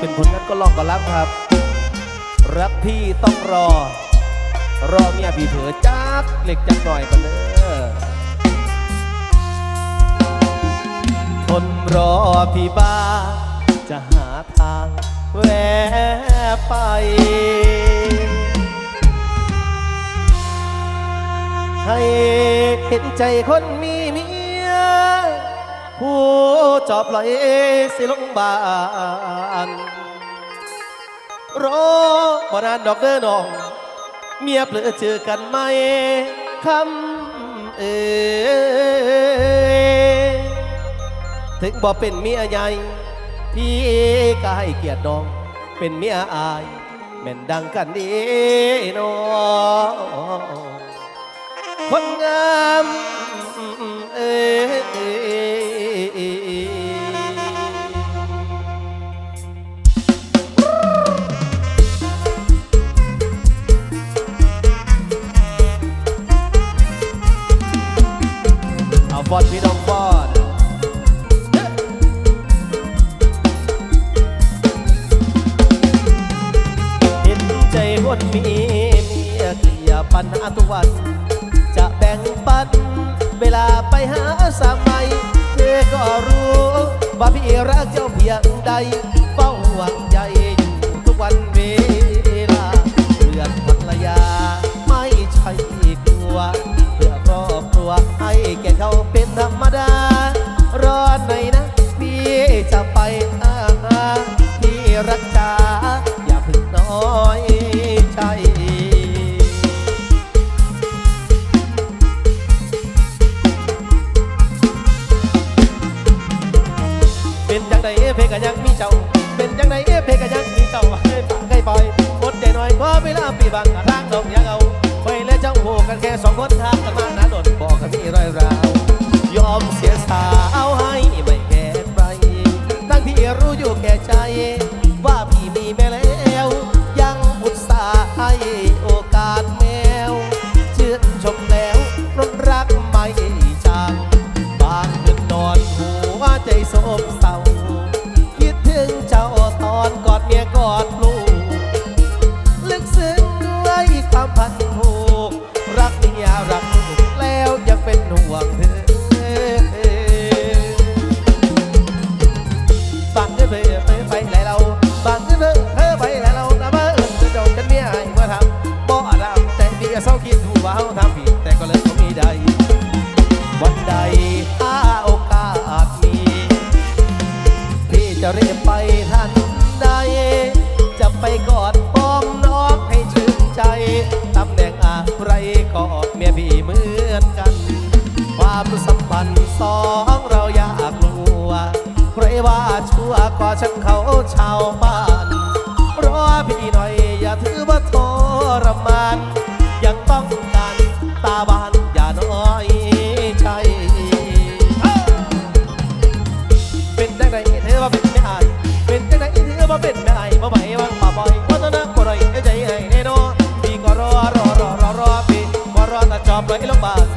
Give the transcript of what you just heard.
เป็นผลงานก็ลองก็รับครับ รักพี่ต้องรอ รอเมียพี่เผือจักเล็กจักหน่อยกันเด้อทนรอพี่บ้า จะหาทางแวะไปให้เห็นใจคนมีเมียผู้ จอบไหลสิลงบานรอบ่นานดอกเด้อน้อง เมียเปลือเจอกันไหมคำเอถึงบ่เป็นเมียใหญ่ พี่ก็ให้เกียรติน้อง เป็นเมียอายแม่นดังกันดีน้องคนงามเอ ฟอดพี่น้องฟอดเห็นใจคนมีเมียเกลียปัญหาทุกวัน จะแบ่งปัน เวลาไปหาสามัยเธอก็รู้ ว่าพี่รักเจ้าเพียงใด เพกันยังมีเจ้า เป็นจังไดเอเพกันยังมีเจ้าให้ปากให้ปล่อยอดใจหน่อยเพราะเวลาปีบังทางดอกยังเอาไปและเจ้าโหกันแค่สองคนทางกันมาหนาดนบอกกันมีรอยราว ก็ช่างเขาชาวบ้านรอพี่หน่อยอย่าถือว่าทรมาน ยังต้องการตาบานอย่าน้อยใจเป็นจังไงเธอว่าเป็นไม่อายเป็นจังไงเธอว่าเป็นไม่อายบ่ไหมว่างมาบ่อยว่าตอนนั้นก็เลยใจให้แน่นอนพี่ก็รอรอรอรอรอพี่ก็รอแต่จอบเลยลงบ้าน